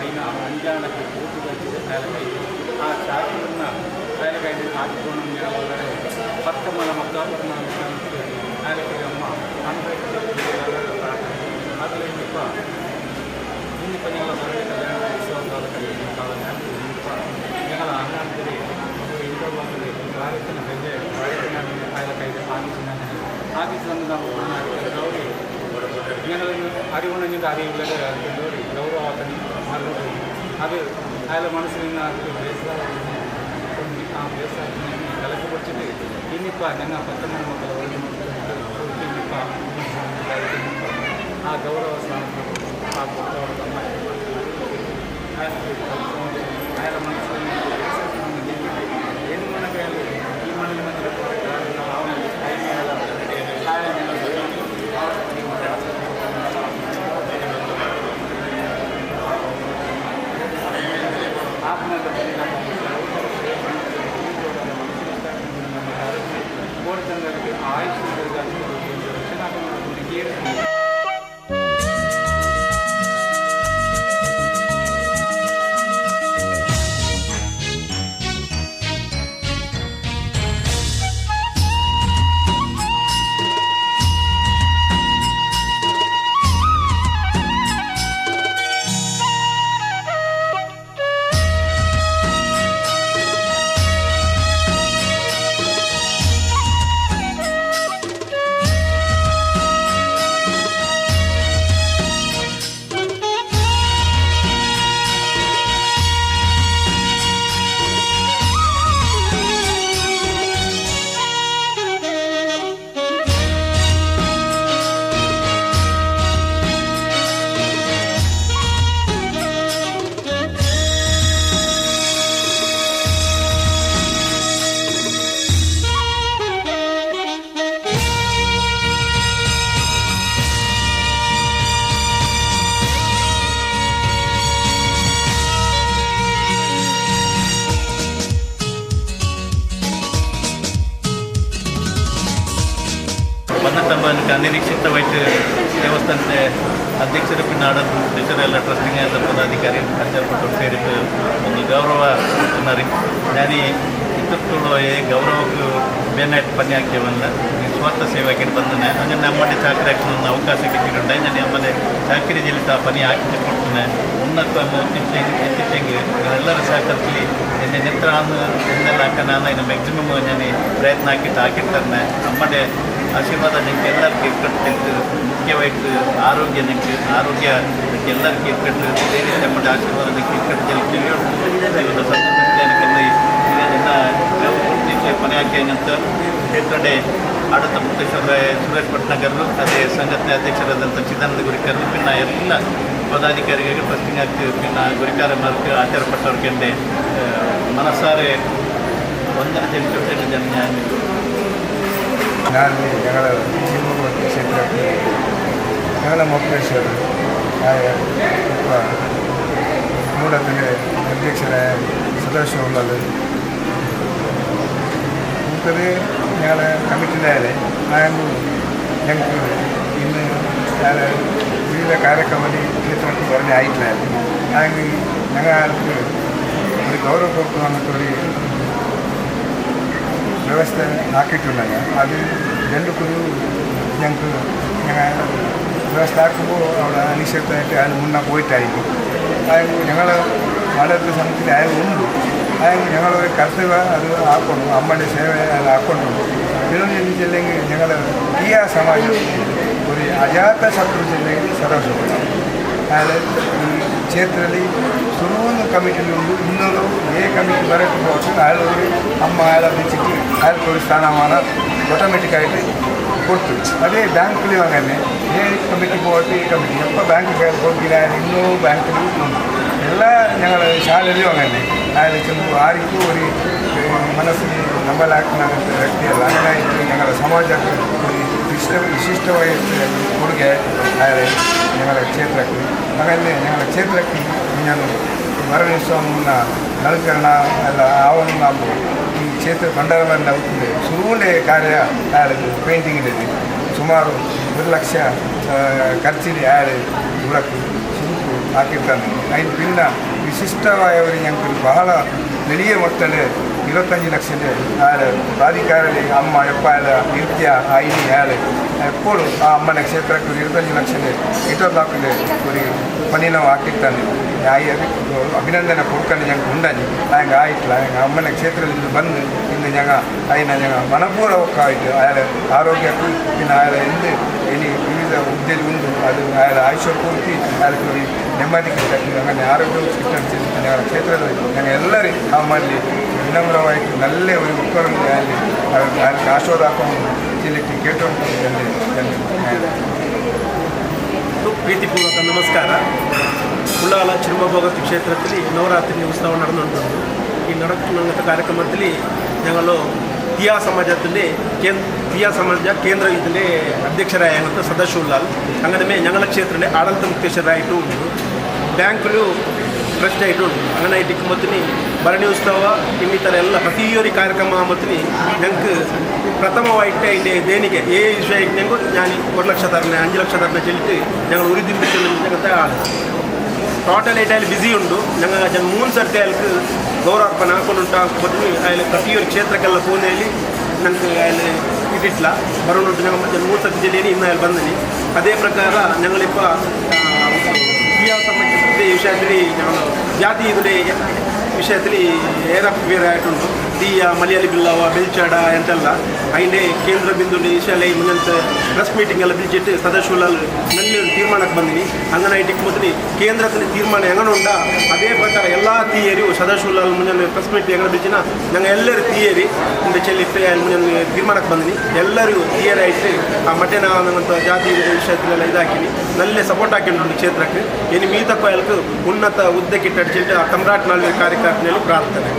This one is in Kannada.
అయినా అంజానకి పూర్తిగా తేలికైంది ಆ ಶಾಖವನ್ನು ತೇಲಗೈದು ಹಾಕಿಕೊಂಡು ನೀಡಲಾದರೆ ಮತ್ತೆ ಮನ ಮದ್ದಾಪುರನ ತೇಲಕಮ್ಮ ಅದರಿಂದ ಹಿಂದಿ ಪಂಜಾಲ ವಿಶ್ವವಿದ್ಯಾಲಯ ಕಾಲ ಅನ್ನಾಡ್ತೀರಿ ಇಂಟರ್ ಬಂದರೆ ಕಾರ್ಯಕ್ರಮ ಬೆಲೆ ಕಾರ್ಯಕ್ರಮ ತೇಲಕೈದು ಆಫೀಸಿನಲ್ಲಿ ಆಫೀಸನ್ನು ನಾವು ಗೌರಿ నేను அறிவுண நீங்க அறிவுல ஒரு கௌரவாத்தனி மறுபடியும் அது அதில் மனசில் నాకు వేసాలి ఆ వేసాలి కలిసి వచ్చింది ఇన్నిప్ప నిన్న పంతొమ్మిది వందల ఇన్నిప్ప ఆ గౌరవ స్థానంలో ఆ గౌరవ ఆయన మనసులో There's an I, so there's ತಮ್ಮ ಅನಿರೀಕ್ಷಿತ ವೈದ್ಯ ದೇವಸ್ಥಾನದ ಅಧ್ಯಕ್ಷರು ಪಿನ್ನಾಡಲು ಎಲ್ಲ ಟ್ರಸ್ಟಿಂಗ್ ಎಲ್ಲ ಪದಾಧಿಕಾರಿ ಅಂಜಲ್ಪಟ್ಟು ಸೇರಿದ್ದು ಒಂದು ಗೌರವ ಜ್ಞಾನಿ ಇತ್ತುತ್ತೋಳು ಏ ಗೌರವಕ್ಕೂ ಬೇನಾಯ್ತು ಪನ್ಯ ನಿಸ್ವಾರ್ಥ ಸ್ವಾರ್ಥ ಸೇವೆಗೆ ಬಂದನೆ. ಹಂಗೆ ನಮ್ಮಲ್ಲಿ ಚಾಕರಿ ಒಂದು ಅವಕಾಶ ಸಿಗುತ್ತೆ ನಾನು ಆಮೇಲೆ ಚಾಕರಿ ಜಿಲ್ಲೆ ಆ ಪನಿ ಹಾಕಿ ಕೊಡ್ತಾನೆ. ಉನ್ನತ ಹೆಚ್ಚಿಗೆ ಎಲ್ಲರ ಸಹಕರಿಸಲಿ ಎನ್ನೆ ನಿತ್ರ ಅಂದೆಲ್ಲ ಹಾಕ ನಾನು ಇನ್ನು ಮ್ಯಾಕ್ಸಿಮಮ್ ನಾನು ಪ್ರಯತ್ನ ಹಾಕಿಟ್ಟು ಹಾಕಿರ್ತಾನೆ. ನಮ್ಮದೇ ಆಶೀರ್ವಾದ ನಿಮ್ಗೆ ಎಲ್ಲರಿಗೆ ಕಟ್ಟು ಮುಖ್ಯವಾಗಿ ಆರೋಗ್ಯ ನಿಮ್ಗೆ ಆರೋಗ್ಯ ಎಲ್ಲರಿಗೆ ಕಟ್ಟು ಧೈರ್ಯ ಮಾಡಿ ಆಶೀರ್ವಾದ ನಿಮಗೆ ಕಟ್ಟು ಕೇಳಿಯೋದು ಕೊನೆ ಹಾಕಿ ಅಂತ ಹೇಳ್ಕೊಂಡೆ. ಆಡಳಿತ ಮುಕ್ತೇಶ್ವರ ಸುರೇಶ್ ಪಟ್ನಾಗರರು ಅದೇ ಸಂಘಟನೆ ಅಧ್ಯಕ್ಷರಾದಂಥ ಚಿದಾನಂದ ಗುರಿಕರ್ ಪಿನ್ನ ಎಲ್ಲ ಪದಾಧಿಕಾರಿಗಳಿಗೆ ಪ್ರಸ್ತಿಂಗ್ ಆಗ್ತೀವಿ ಪಿನ್ನ ಗುರಿಕಾರ ಮಾರ್ಗ ಆಚಾರಪಟ್ಟವ್ರಿಗೆ ಮನಸಾರೆ ಒಂದನೇ ಜನ ಜನ. ನಾನು ಜಗಳ ಶಿವಮೊಗ್ಗ ಕ್ಷೇತ್ರಕ್ಕೆ ಜಗಳ ಮೊಪ್ಪೇಶ್ವರ ಒಬ್ಬ ಮೂಡತಲೆ ಅಧ್ಯಕ್ಷರ ಸದಸ್ಯ ಉಳ್ಳದು മുപ്പത് ഞങ്ങളെ കമ്മിറ്റിയിലായാലേ ആയു ഞങ്ങൾക്ക് ഇന്ന് ഞാൻ വിവിധ കാര്യക്രമത്തിൽ ക്ഷേത്രത്തിൽ പറഞ്ഞ ആയിട്ടില്ലായിരുന്നു ഞങ്ങൾക്ക് ഞങ്ങൾക്ക് ഒരു ഗൗരവ കൊടുക്കുന്ന ഒരു ವ್ಯವಸ್ಥೆ ಹಾಕಿಟ್ಟಿಲ್ಲ ಅದು ಜನಕ್ಕೂ ഞങ്ങൾക്ക് ഞങ്ങൾ വ്യവസ്ഥ ആക്കുമ്പോൾ അവിടെ അനിശ്ചിതമായിട്ട് അയാൾ മുന്നേ പോയിട്ടായിരിക്കും അതായത് ഞങ്ങൾ വളരെ സമയത്തിൽ അയാൾ ഉണ്ട് അതായത് ഞങ്ങളൊരു കർത്തവ്യ അത് ആക്കണം അമ്മയുടെ സേവ അത് ആക്കുന്നുണ്ട് ഇതിനൊന്നും ചിന്തിച്ചില്ലെങ്കിൽ ഞങ്ങൾ ഈ ആ സമാജം ഒരു അജാത ശത്രു ജില്ലയിൽ സദാശിവ ಟ್ಯಾಲೆಂಟ್ ಈ ಕ್ಷೇತ್ರದಲ್ಲಿ ಸುಮಾರು ಕಮಿಟಿಲಿಂದು ಇನ್ನೊಂದು ಏ ಕಮಿಟಿ ಬರಕ್ಕೆ ಹೋಗಿ ಆಳೋಗಿ ಅಮ್ಮ ಆಳ ಬಿಚ್ಚಿಟ್ಟು ಆಳ್ಕೊಳ್ಳಿ ಸ್ಥಾನಮಾನ ಆಟೋಮೆಟಿಕ್ಕಾಗಿ ಕೊಡ್ತೀವಿ ಅದೇ ಬ್ಯಾಂಕಲ್ಲಿ ಹಾಗೇ ಏ ಕಮಿಟಿ ಹೋಗಿ ಈ ಕಮಿಟಿ ಎಪ್ಪ ಬ್ಯಾಂಕಿಗೆ ಹೋಗಿಲ್ಲ ಇನ್ನೂ ಬ್ಯಾಂಕಿൽ ഉണ്ട് എല്ലാം ഞങ്ങൾ ശാലയിലും അങ്ങനെ ആലോചിക്കുന്നു ആർക്കും ഒരു മനസ്സിന് നമ്മളാക്കുന്ന വ്യക്തിയല്ല അങ്ങനെ ഞങ്ങളുടെ സമാജത്തിൽ ഒരു ವಿಶಿಷ್ಟ ವಿಶಿಷ್ಟವಾಗಿರ್ತದೆ ಕೊಡುಗೆ ಆದರೆ ನಿಮಲ ಕ್ಷೇತ್ರಕ್ಕೆ ಹಾಗಾಗಿ ನಿಮ್ಮ ಕ್ಷೇತ್ರಕ್ಕೆ ನಾನು ಮರಣಿಸುವ ಮುನ್ನ ನಲಕರಣ ಎಲ್ಲ ಆವನ್ನು ನಾವು ಈ ಕ್ಷೇತ್ರ ಭಂಡಾರವನ್ನು ನಾವು ಸುರುವುಂಡೆ ಕಾರ್ಯ ಆಡೋದು ಪೇಂಟಿಂಗ್ ಇದೆ. ಸುಮಾರು ಒಂದು ಲಕ್ಷ ಖರ್ಚಿದೆ ಆಡಿ ಇವರಕ್ಕೆ ಸುರುಕು ಹಾಕಿರ್ತಾನೆ. ಐದು ಭಿನ್ನ ವಿಶಿಷ್ಟವಾಯವರಿಗೆ ಬಹಳ ನಡಿಗೆ ಮಟ್ಟದಲ್ಲಿ ഇരുപത്തഞ്ച് ലക്ഷം പേര് ആര് ബാധിക്കാരല് അമ്മ എപ്പാല നിത്യ ഐനി ആള് എപ്പോഴും ആ ಅಮ್ಮನ ಕ್ಷೇತ್ರಕ್ಕೆ ಇರುತ್ತಲ್ಲಿ ಲಕ್ಷಣೆ ಇಟರ್ಲಾಕಿಂದ ಒಂದು ಪನಿನವು ಹಾಕಿರ್ತಾನೆ ಆಯಿ ಅದಕ್ಕೆ ಅಭಿನಂದನೆ ಕೊಡ್ಕೊಂಡು ನಂಗೆ ಉಂಡಾನಿ ನಂಗೆ ಆಯಿಟ್ಲ ನಂಗೆ ಅಮ್ಮನ ಕ್ಷೇತ್ರದಿಂದ ಬಂದು ಇನ್ನು ನಂಗೆ ಆಯ್ನ ನಂಗೆ ಮನಪೂರ್ವಕ ಆಯಿತು ಆಯಾಲ ಆರೋಗ್ಯಕ್ಕೂ ಇನ್ನು ಆಯಾಲ ಎಂದು ಇನಿ ಹುದ್ದೆಯಲ್ಲಿ ಉಂಟು. ಅದು ಆಯುಷ್ಯ ಪೂರ್ತಿ ಅದಕ್ಕೆ ನೆಮ್ಮದಿ ನನ್ನ ಆರೋಗ್ಯ ಶಿಕ್ಷಣ ಕ್ಷೇತ್ರದಲ್ಲಿ ನಾನು ಎಲ್ಲರಿಗೂ ನಮ್ಮಲ್ಲಿ ವಿನಮ್ರವಾಯಿತು ನಲ್ಲೇ ಒಂದು ಉಪಕರಣ ಅಲ್ಲಿ ಅದಕ್ಕೆ ಆಶೋದ ಹಾಕೊಂಡು ಇಲ್ಲಿ ಕೇಟುಂಟು ಪ್ರೀತಿಪೂರ್ವಕ ನಮಸ್ಕಾರ. ಉಳ್ಳಾಲ ಚಿರುಮಭೋಗತಿ ಕ್ಷೇತ್ರದಲ್ಲಿ ನವರಾತ್ರಿ ಉತ್ಸವ ನಡೆದುಂಟು ಈ ನಡಕ ಕಾರ್ಯಕ್ರಮದಲ್ಲಿ ಞಗಳು ಟಿಆರ್ ಸಮಾಜದಲ್ಲಿ ಕೇಂದ್ರ ಟಿಆರ್ ಸಮಾಜ ಕೇಂದ್ರ ഇതിൻ്റെ അധ്യക്ഷരായ ಮೇಲೆ അങ്ങനെ ഞങ്ങളുടെ ക്ഷേത്രത്തിൻ്റെ ആഡളിത മുഖ്യസ്ഥരായിട്ടുമുണ്ട് ಬ್ಯಾಂಕ್ಲು ಟ್ರಸ್ಟ್ ಆಯಿತು ಅಂಗನ ಇಟ್ಟಿಗೆ ಮತ್ತಿನಿ ಭರಣಿ ಉತ್ಸವ, ಇನ್ನಿತರ ಎಲ್ಲ ಪ್ರತಿಯೊರಿ ಕಾರ್ಯಕ್ರಮ ಮತ್ತಿನಿ ನಂಗೆ ಪ್ರಥಮವಾಯಿಟ್ಟೆ ಇಲ್ಲಿ ದೇಣಿಗೆ. ಏ ವಿಷಯ ನಂಗೆ ನಾನು ಒಂದು ಲಕ್ಷ ತರನೆ ಅಂಜು ಲಕ್ಷ ತರನೆ ಚೆಲ್ಲಿ ഞങ്ങൾ ಉರಿದಿಂಬಿಸಿ ಟೋಟಲ್ ಐಟಲ್ಲಿ ಬ್ಯುಸಿ ಉಂಡು ನಂಗೆ ಅದನ್ನು ಮೂರು ಸರ್ತಿ ಅದಕ್ಕೆ ಗೌರವಾರ್ಪಣೆ ಹಾಕೊಂಡುಂಟು ಹಾಕ್ಬೋದು ಅಲ್ಲಿ ಪ್ರತಿಯೊಂದು ಕ್ಷೇತ್ರಕ್ಕೆಲ್ಲ ಫೋನಲ್ಲಿ ನನಗೆ ಅಲ್ಲಿ ಇಟ್ಟಿಟ್ಲ ಬರೋಣುಂಟು ನಂಗೆ ಮತ್ತೆ ಮೂರು ಸರ್ತಿ ಜಿಲ್ಲೆಯಲ್ಲಿ ಇನ್ನು ಅಲ್ಲಿ ಬಂದನಿ ಅದೇ ಪ್ರಕಾರ ನಂಗಳಿಪ್ಪ ಯಾವ ಸಂಬಂಧಿಸಿದ ವಿಷಯದಲ್ಲಿ ನಾನು ಜಾತಿ ಇದರ ವಿಷಯದಲ್ಲಿ ಏರಪ್ಪ ಬೇರೆ ಆಯಿತು ദിയ മലയാളി ബില്ലാവ ಬೆಲ್ಚಾಡ ಅಂತೆಲ್ಲ അതിൻ്റെ ಕೇಂದ್ರ ಬಿಂದು ನಿಶಾಲೆ മുന്നത്തെ ಪ್ರೆಸ್ ಮೀಟಿಂಗ್ ಎಲ್ಲ വിളിച്ചിട്ട് ಸದಸ್ಯರಲ್ಲಿ നല്ലൊരു ತೀರ್ಮಾನಕ್ಕೆ ಬಂದಿನಿ. ಹಂಗನಾಯ್ಟಿಗೆ ಮೊದಲು ಕೇಂದ್ರದಲ್ಲಿ ತೀರ್ಮಾನ ಹೆಂಗನುಂಡ ಅದೇ ಪ್ರಕಾರ ಎಲ್ಲ ತೀಯರು ಸದಾಶಿವಲಾಲ್ ಮುಂಜಾನೆ ಪ್ರೆಸ್ ಮೀಟ್ ಎಲ್ಲ ಬಿಜಿನ? ನಂಗೆ ಎಲ್ಲರೂ ತೀಯರಿ ಮುಂದೆ ಚೆಲ್ಲಿ ಮುಂಜಾನೆ ತೀರ್ಮಾನಕ್ಕೆ ಬಂದಿನಿ. ಎಲ್ಲರೂ ತೀಯರಾಯಿತು ಆ ಮಟ್ಟೆ ನಾನು ಜಾತಿ ವಿಷಯದಲ್ಲೆಲ್ಲ ಇದಾಕಿನಿ. ನಲ್ಲೆ ಸಪೋರ್ಟ್ ಹಾಕೊಂಡು ಕ್ಷೇತ್ರಕ್ಕೆ. ಇನ್ನು ಮೀತಪ್ಪ ಎಲ್ಲಕ್ಕೂ ಉನ್ನತ ಹುದ್ದೆ ಟಡ್ಚಿಟ್ಟು ಆ ಕಮ್ರಾಟ್ ನಾಲ್ವಿ ಕಾರ್ಯಕರ್ತನೆಯಲ್ಲಿ ಪ್ರಾರ್ಥನೆ.